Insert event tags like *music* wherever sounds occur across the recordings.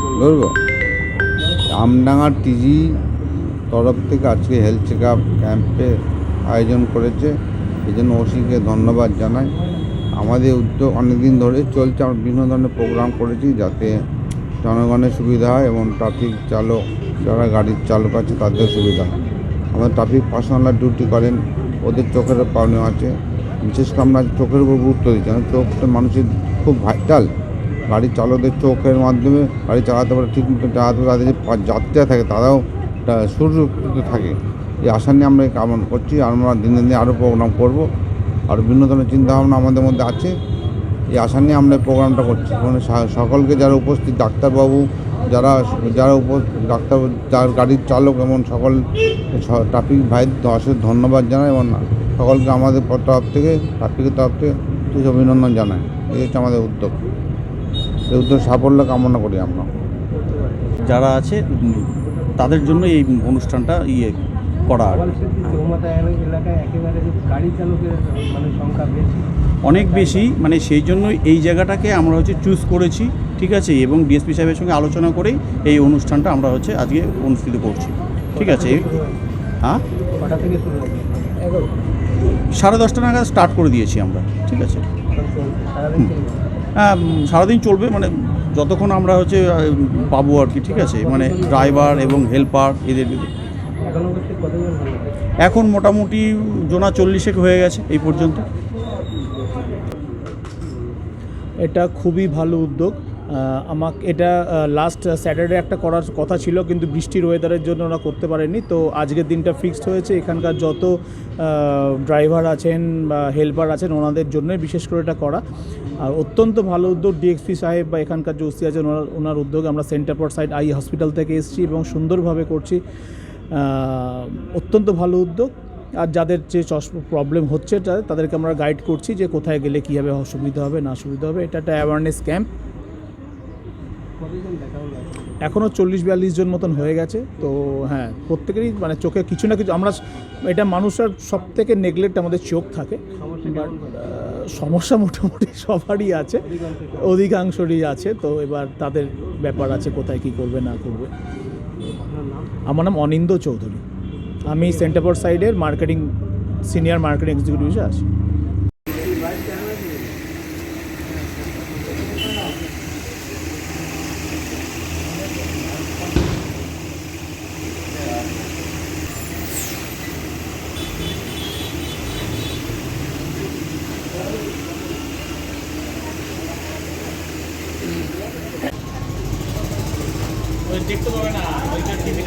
ধরবো? আমডাঙ্গা টিজি তরফ থেকে আজকে হেলথ চেক আপ ক্যাম্পে আয়োজন করেছে। এই জন্য ওসিকে ধন্যবাদ জানাই। আমাদের উদ্যোগ অনেকদিন ধরে চলছে। আমরা বিভিন্ন ধরনের প্রোগ্রাম করেছি যাতে জনগণের সুবিধা হয় এবং ট্রাফিক চালক যারা গাড়ির চালক আছে তাদের সুবিধা হয়। আমাদের ট্রাফিক পার্সোনাল ডিউটি করেন, ওদের চোখের প্রবলেম আছে। বিশেষ করে আমরা চোখের উপর গুরুত্ব দিচ্ছি। চোখটা মানুষের খুব ভাইটাল গাড়ির চালকদের চোখের মাধ্যমে গাড়ি চালাতে পারে, ঠিক মতো চালাতে পারে, তাদের যে যাত্রীরা থাকে, তারাও সুরক্ষিত থাকে। এই আশা নিয়ে আমরা কামনা করছি আমরা দিনে দিনে আরও প্রোগ্রাম করব। আর বিভিন্ন ধরনের চিন্তাভাবনা আমাদের মধ্যে আছে। এই আশা নিয়ে আমরা প্রোগ্রামটা করছি। মানে সকলকে যারা উপস্থিত, ডাক্তারবাবু যারা যারা উপ ডাক্তার, যার গাড়ির চালক এবং সকল ট্রাফিক ভাই অশেষ ধন্যবাদ জানাই এবং সকলকে আমাদের তরফ থেকে ট্রাফিকের তরফ থেকে অভিনন্দন জানায় এই হচ্ছে আমাদের উদ্যোগ। এই সাফল্য কামনা করি আমরা। যারা আছে, তাদের জন্য এই অনুষ্ঠানটা ইয়ে করা আর অনেক বেশি মানে সেই জন্য এই জায়গাটাকে আমরা হচ্ছে চুজ করেছি, ঠিক আছে? এবং ডিএসপি সাহেবের সঙ্গে আলোচনা করেই এই অনুষ্ঠানটা আমরা হচ্ছে আজকে অনুষ্ঠিত করছি, ঠিক আছে? হ্যাঁ? সাড়ে দশটা নাগাদ স্টার্ট করে দিয়েছি আমরা, ঠিক আছে? হ্যাঁ সারাদিন চলবে মানে যতক্ষণ আমরা হচ্ছে পাবো আর কি, ঠিক আছে? মানে ড্রাইভার এবং হেল্পার, এদের এখনও মোটামুটি জোনা চল্লিশেক হয়ে গেছে, এই পর্যন্ত। এটা খুবই ভালো উদ্যোগ। আমাকে এটা লাস্ট স্যাটারডে একটা করার কথা ছিল, কিন্তু বৃষ্টির ওয়েদারের জন্য ওরা করতে পারেনি। তো আজকের দিনটা ফিক্সড হয়েছে। এখানকার যত ড্রাইভার আছেন বা হেল্পার আছেন, ওনাদের জন্যই বিশেষ করে এটা করা। আর অত্যন্ত ভালো উদ্যোগ ডিএক্সপি সাহেব বা এখানকার যে ওসি আছেন, ওনার ওনার উদ্যোগে আমরা সেন্টার পর সাইড আই হসপিটাল থেকে এসেছি এবং সুন্দরভাবে করছি। অত্যন্ত ভালো উদ্যোগ। আর যাদের যে চশমা প্রবলেম হচ্ছে তাদেরকে আমরা গাইড করছি যে কোথায় গেলে কীভাবে অসুবিধা হবে, না সুবিধা হবে। এটা একটা অ্যাওয়ারনেস ক্যাম্প এখনও চল্লিশ বিয়াল্লিশ জন মতন হয়ে গেছে তো হ্যাঁ প্রত্যেকেরই মানে চোখে কিছু না কিছু আমরা এটা মানুষের সব থেকে নেগলেক্ট আমাদের চোখ থাকে সমস্যা মোটামুটি *laughs* সবারই আছে অধিকাংশরই আছে তো এবার তাদের ব্যাপার আছে কোথায় কি করবে না করবে। আমার নাম অনিন্দ চৌধুরী। আমি সেন্টারপোর্ট সাইডের মার্কেটিং সিনিয়র মার্কেটিং এক্সিকিউটিভে আছি। দেখতে পাবে না ওইটা পাবে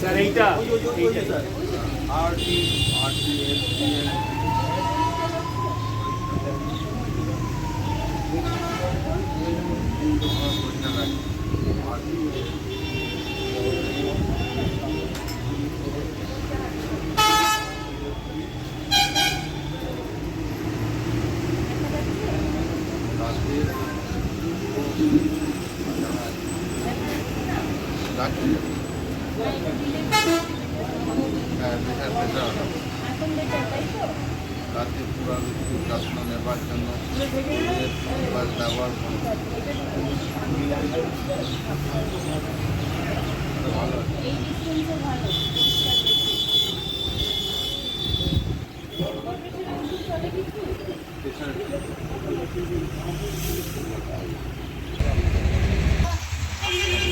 স্যার এইটা এইটা রাতে পুরো যত্ন নেবার ব্যবহার ভালো আর